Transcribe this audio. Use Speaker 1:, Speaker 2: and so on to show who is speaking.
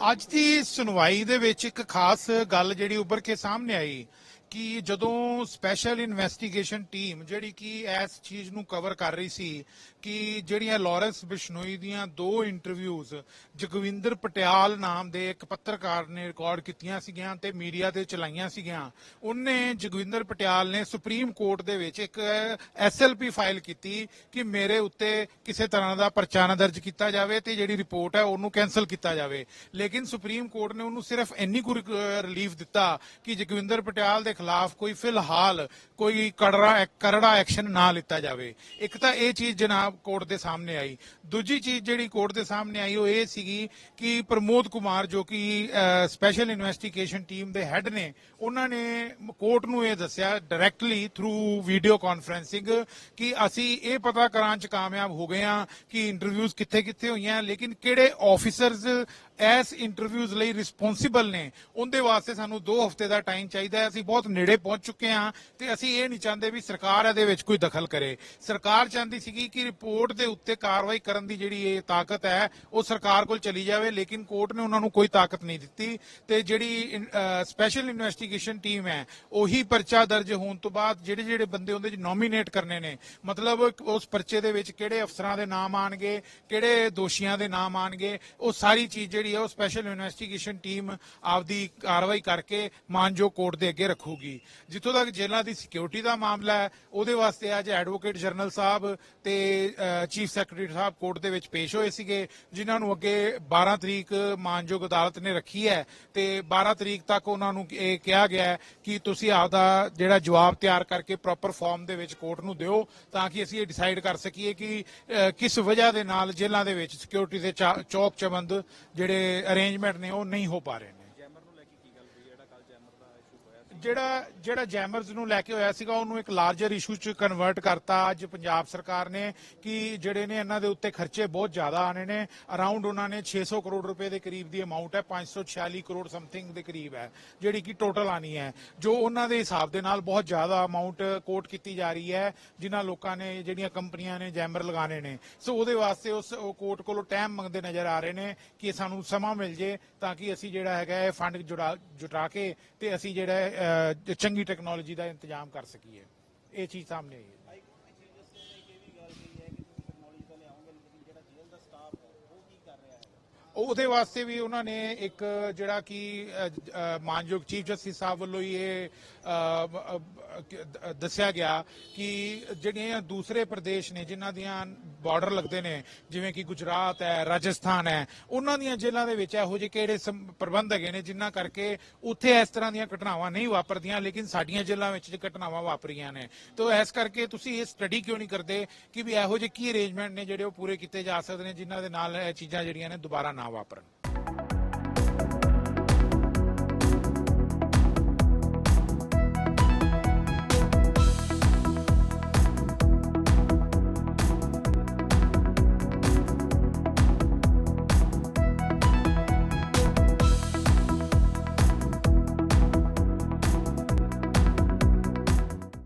Speaker 1: ਅੱਜ ਦੀ ਸੁਣਵਾਈ ਦੇ ਵਿੱਚ ਇੱਕ ਖਾਸ ਗੱਲ ਜਿਹੜੀ ਉੱਭਰ ਕੇ ਸਾਹਮਣੇ ਆਈ ਕਿ ਜਦੋਂ ਸਪੈਸ਼ਲ ਇਨਵੈਸਟੀਗੇਸ਼ਨ ਟੀਮ ਜਿਹੜੀ ਕਿ ਇਸ ਚੀਜ਼ ਨੂੰ ਕਵਰ ਕਰ ਰਹੀ ਸੀ ਕਿ ਜਿਹੜੀਆਂ ਲਾਰੈਂਸ ਬਿਸ਼ਨੋਈ ਦੀਆਂ ਦੋ ਇੰਟਰਵਿਊਜ਼ ਜਗਵਿੰਦਰ ਪਟਿਆਲ ਨਾਮ ਦੇ ਇੱਕ ਪੱਤਰਕਾਰ ਨੇ ਰਿਕਾਰਡ ਕੀਤੀਆਂ ਸੀਗੀਆਂ ਤੇ ਮੀਡੀਆ ਤੇ ਚਲਾਈਆਂ ਸੀਗੀਆਂ, ਉਹਨੇ ਜਗਵਿੰਦਰ ਪਟਿਆਲ ਨੇ ਸੁਪਰੀਮ ਕੋਰਟ ਦੇ ਵਿੱਚ ਇੱਕ ਐਸਐਲਪੀ ਫਾਈਲ ਕੀਤੀ ਕਿ ਮੇਰੇ ਉੱਤੇ ਕਿਸੇ ਤਰ੍ਹਾਂ ਦਾ ਪਰਚਾ ਨਾ ਦਰਜ ਕੀਤਾ ਜਾਵੇ ਤੇ ਜਿਹੜੀ ਰਿਪੋਰਟ ਹੈ ਉਹਨੂੰ ਕੈਨਸਲ ਕੀਤਾ ਜਾਵੇ। ਲੇਕਿਨ ਸੁਪਰੀਮ ਕੋਰਟ ਨੇ ਉਹਨੂੰ ਸਿਰਫ ਇੰਨੀ ਕੁ ਰਿਲੀਫ ਦਿੱਤਾ ਕਿ ਜਗਵਿੰਦਰ ਪਟਿਆਲ ਦੇ ਖਿਲਾਫ ਕੋਈ ਫਿਲਹਾਲ ਕੋਈ ਕੜਰਾ ਕਰੜਾ ਐਕਸ਼ਨ ਨਾ ਲਿੱਤਾ ਜਾਵੇ। ਇੱਕ ਤਾਂ ਇਹ ਚੀਜ਼ ਜਨਾਬ ਕੋਰਟ ਦੇ ਸਾਹਮਣੇ ਆਈ। ਦੂਜੀ ਚੀਜ਼ ਜਿਹੜੀ ਕੋਰਟ ਦੇ ਸਾਹਮਣੇ ਆਈ, ਉਹ ਇਹ ਸੀਗੀ ਕਿ ਪ੍ਰਮੋਦ ਕੁਮਾਰ ਜੋ ਕਿ ਸਪੈਸ਼ਲ ਇਨਵੈਸਟੀਗੇਸ਼ਨ ਟੀਮ ਦੇ ਹੈੱਡ ਨੇ, ਉਹਨਾਂ ਨੇ ਕੋਰਟ ਨੂੰ ਇਹ ਦੱਸਿਆ ਡਾਇਰੈਕਟਲੀ ਥਰੂ ਵੀਡੀਓ ਕਾਨਫਰੈਂਸਿੰਗ ਕਿ ਅਸੀਂ ਇਹ ਪਤਾ ਕਰਾਂ ਚ ਕਾਮਯਾਬ ਹੋ ਗਏ ਹਾਂ ਕਿ ਇੰਟਰਵਿਊਜ਼ ਕਿੱਥੇ ਕਿੱਥੇ ਹੋਈਆਂ, ਲੇਕਿਨ ਕਿਹੜੇ ਆਫੀਸਰਸ ਇਸ ਇੰਟਰਵਿਊਜ਼ ਲਈ ਰਿਸਪੌਂਸਿਬਲ ਨੇ। ਉਹਦੇ ਵਾਸਤੇ ਸਾਨੂੰ 2 ਹਫ਼ਤੇ ਦਾ ਟਾਈਮ ਚਾਹੀਦਾ ਹੈ। ਅਸੀਂ ਬਹੁਤ ਨੇੜੇ ਪਹੁੰਚ ਚੁੱਕੇ ਹਾਂ ਤੇ ਅਸੀਂ ਇਹ ਨਹੀਂ ਚਾਹੁੰਦੇ ਵੀ ਸਰਕਾਰ ਇਹਦੇ ਵਿੱਚ ਕੋਈ ਦਖਲ ਕਰੇ। ਸਰਕਾਰ ਚਾਹੁੰਦੀ ਸੀਗੀ ਕਿ ਰਿਪੋਰਟ ਦੇ ਉੱਤੇ ਕਾਰਵਾਈ ਕਰਨ ਦੀ ਜਿਹੜੀ ਇਹ ਤਾਕਤ ਹੈ, ਉਹ ਸਰਕਾਰ ਕੋਲ ਚਲੀ ਜਾਵੇ, ਲੇਕਿਨ ਕੋਰਟ ਨੇ ਉਹਨਾਂ ਨੂੰ ਕੋਈ ਤਾਕਤ ਨਹੀਂ ਦਿੱਤੀ ਤੇ ਜਿਹੜੀ ਸਪੈਸ਼ਲ ਇਨਵੈਸਟੀਗੇਸ਼ਨ ਟੀਮ ਹੈ, ਉਹੀ ਪਰਚਾ ਦਰਜ ਹੋਣ ਤੋਂ ਬਾਅਦ ਜਿਹੜੇ ਜਿਹੜੇ ਬੰਦੇ ਉਹਦੇ ਚ ਨੋਮੀਨੇਟ ਕਰਨੇ ਨੇ, ਮਤਲਬ ਉਸ ਪਰਚੇ ਦੇ ਵਿੱਚ ਕਿਹੜੇ ਅਫਸਰਾਂ ਦੇ ਨਾਮ ਆਣਗੇ ਕਿਹੜੇ ਦੋਸ਼ੀਆਂ ਦੇ ਨਾਮ ਆਣਗੇ ਉਹ ਸਾਰੀ ਚੀਜ਼ ਜਿਹੜੀ ਹੈ ਉਹ ਸਪੈਸ਼ਲ ਇਨਵੈਸਟੀਗੇਸ਼ਨ ਟੀਮ ਆਪਦੀ ਕਾਰਵਾਈ ਕਰਕੇ ਮਾਨਜੋ ਕੋਰਟ ਦੇ ਅੱਗੇ ਰੱਖੂਗੀ। ਜਿੱਥੋਂ ਤੱਕ ਜੇਲ੍ਹਾਂ ਦੀ ਸਿਕਿਉਰਿਟੀ ਦਾ ਮਾਮਲਾ ਹੈ, ਉਹਦੇ ਵਾਸਤੇ ਅੱਜ ਐਡਵੋਕੇਟ ਜਨਰਲ ਸਾਹਿਬ ਤੇ ਚੀਫ ਸੈਕਟਰੀ ਸਾਹਿਬ ਕੋਰਟ ਦੇ ਵਿੱਚ ਪੇਸ਼ ਹੋਏ ਸੀਗੇ, ਜਿਨ੍ਹਾਂ ਨੂੰ ਅੱਗੇ 12 ਤਰੀਕ ਮਾਨਯੋਗ ਅਦਾਲਤ ਨੇ ਰੱਖੀ ਹੈ ਤੇ 12 ਤਰੀਕ ਤੱਕ ਉਹਨਾਂ ਨੂੰ ਇਹ ਕਿਹਾ ਗਿਆ ਕਿ ਤੁਸੀਂ ਆਪਦਾ ਜਿਹੜਾ ਜਵਾਬ ਤਿਆਰ ਕਰਕੇ ਪ੍ਰੋਪਰ ਫਾਰਮ ਦੇ ਵਿੱਚ ਕੋਰਟ ਨੂੰ ਦਿਓ ਤਾਂ ਕਿ ਅਸੀਂ ਇਹ ਡਿਸਾਈਡ ਕਰ ਸਕੀਏ ਕਿ ਕਿਸ ਵਜ੍ਹਾ ਦੇ ਨਾਲ ਜੇਲ੍ਹਾਂ ਦੇ ਵਿੱਚ ਸਿਕਿਉਰਿਟੀ ਦੇ ਚਾ- ਚੌਕ ਚਬੰਦ ਜਿਹੜੇ ਅਰੇਂਜਮੈਂਟ ਨੇ ਉਹ ਨਹੀਂ ਹੋ ਪਾ ਰਹੇ ਨੇ। ਜਿਹੜਾ ਜਿਹੜਾ ਜੈਮਰਜ਼ ਨੂੰ ਲੈ ਕੇ ਹੋਇਆ ਸੀਗਾ, ਉਹਨੂੰ ਇੱਕ ਲਾਰਜਰ ਇਸ਼ੂ ਚ ਕਨਵਰਟ ਕਰਤਾ ਅੱਜ ਪੰਜਾਬ ਸਰਕਾਰ ਨੇ ਕਿ ਜਿਹੜੇ ਨੇ ਇਹਨਾਂ ਦੇ ਉੱਤੇ ਖਰਚੇ ਬਹੁਤ ਜ਼ਿਆਦਾ ਆਣੇ ਨੇ। ਅਰਾਊਂਡ ਉਹਨਾਂ ਨੇ 600 ਕਰੋੜ ਰੁਪਏ ਦੇ ਕਰੀਬ ਦੀ ਅਮਾਉਂਟ ਹੈ 546 ਕਰੋੜ ਸਮਥਿੰਗ ਦੇ ਕਰੀਬ ਹੈ, ਜਿਹੜੀ ਕਿ ਟੋਟਲ ਆਣੀ ਹੈ। ਜੋ ਉਹਨਾਂ ਦੇ ਹਿਸਾਬ ਦੇ ਨਾਲ ਬਹੁਤ ਜ਼ਿਆਦਾ ਅਮਾਉਂਟ ਕੋਟ ਕੀਤੀ ਜਾ ਰਹੀ ਹੈ, ਜਿਨ੍ਹਾਂ ਲੋਕਾਂ ਨੇ, ਜਿਹੜੀਆਂ ਕੰਪਨੀਆਂ ਨੇ ਜੈਮਰ ਲਗਾਣੇ ਨੇ। ਸੋ ਉਹਦੇ ਵਾਸਤੇ ਉਸ, ਉਹ ਕੋਰਟ ਕੋਲੋਂ ਟਾਈਮ ਮੰਗਦੇ ਨਜ਼ਰ ਆ ਰਹੇ ਨੇ ਕਿ ਸਾਨੂੰ ਸਮਾਂ ਮਿਲ ਜੇ ਤਾਂ ਕਿ ਅਸੀਂ ਜਿਹੜਾ ਹੈਗਾ ਇਹ ਫੰਡ ਜੁੜਾ ਜੁਟਾ ਕੇ ਤੇ ਅਸੀਂ ਜਿਹੜਾ ਚੰਗੀ ਟੈਕਨੋਲੋਜੀ ਦਾ ਇੰਤਜ਼ਾਮ ਕਰ ਸਕੀਏ। ਇਹ ਚੀਜ਼ ਸਾਹਮਣੇ ਆਈ ਹੈ। ਉਹਦੇ ਵਾਸਤੇ ਵੀ ਉਹਨਾਂ ਨੇ ਇੱਕ ਜਿਹੜਾ ਕਿ ਮਾਨਯੋਗ ਚੀਫ ਜਸਟਿਸ ਸਾਹਿਬ ਵੱਲੋਂ ਹੀ ਇਹ ਦੱਸਿਆ ਗਿਆ ਕਿ ਜਿਹੜੀਆਂ ਦੂਸਰੇ ਪ੍ਰਦੇਸ਼ ਨੇ ਜਿਨ੍ਹਾਂ ਦੀਆਂ ਬਾਰਡਰ ਲੱਗਦੇ ਨੇ, ਜਿਵੇਂ ਕਿ ਗੁਜਰਾਤ ਹੈ, ਰਾਜਸਥਾਨ ਹੈ, ਉਹਨਾਂ ਦੀਆਂ ਜੇਲ੍ਹਾਂ ਦੇ ਵਿੱਚ ਇਹੋ ਜਿਹੇ ਕਿਹੜੇ ਸਮ- ਪ੍ਰਬੰਧ ਹੈਗੇ ਨੇ ਜਿਨ੍ਹਾਂ ਕਰਕੇ ਉੱਥੇ ਇਸ ਤਰ੍ਹਾਂ ਦੀਆਂ ਘਟਨਾਵਾਂ ਨਹੀਂ ਵਾਪਰਦੀਆਂ, ਲੇਕਿਨ ਸਾਡੀਆਂ ਜੇਲ੍ਹਾਂ ਵਿੱਚ ਘਟਨਾਵਾਂ ਵਾਪਰੀਆਂ ਨੇ। ਤਾਂ ਇਸ ਕਰਕੇ ਤੁਸੀਂ ਇਹ ਸਟੱਡੀ ਕਿਉਂ ਨਹੀਂ ਕਰਦੇ ਕਿ ਵੀ ਇਹੋ ਜਿਹੇ ਕੀ ਅਰੇਂਜਮੈਂਟ ਨੇ ਜਿਹੜੇ ਉਹ ਪੂਰੇ ਕੀਤੇ ਜਾ ਸਕਦੇ ਨੇ, ਜਿਨ੍ਹਾਂ ਦੇ ਨਾਲ ਇਹ ਚੀਜ਼ਾਂ ਜਿਹੜੀਆਂ ਨੇ ਦੁਬਾਰਾ ਨਾ वापरण.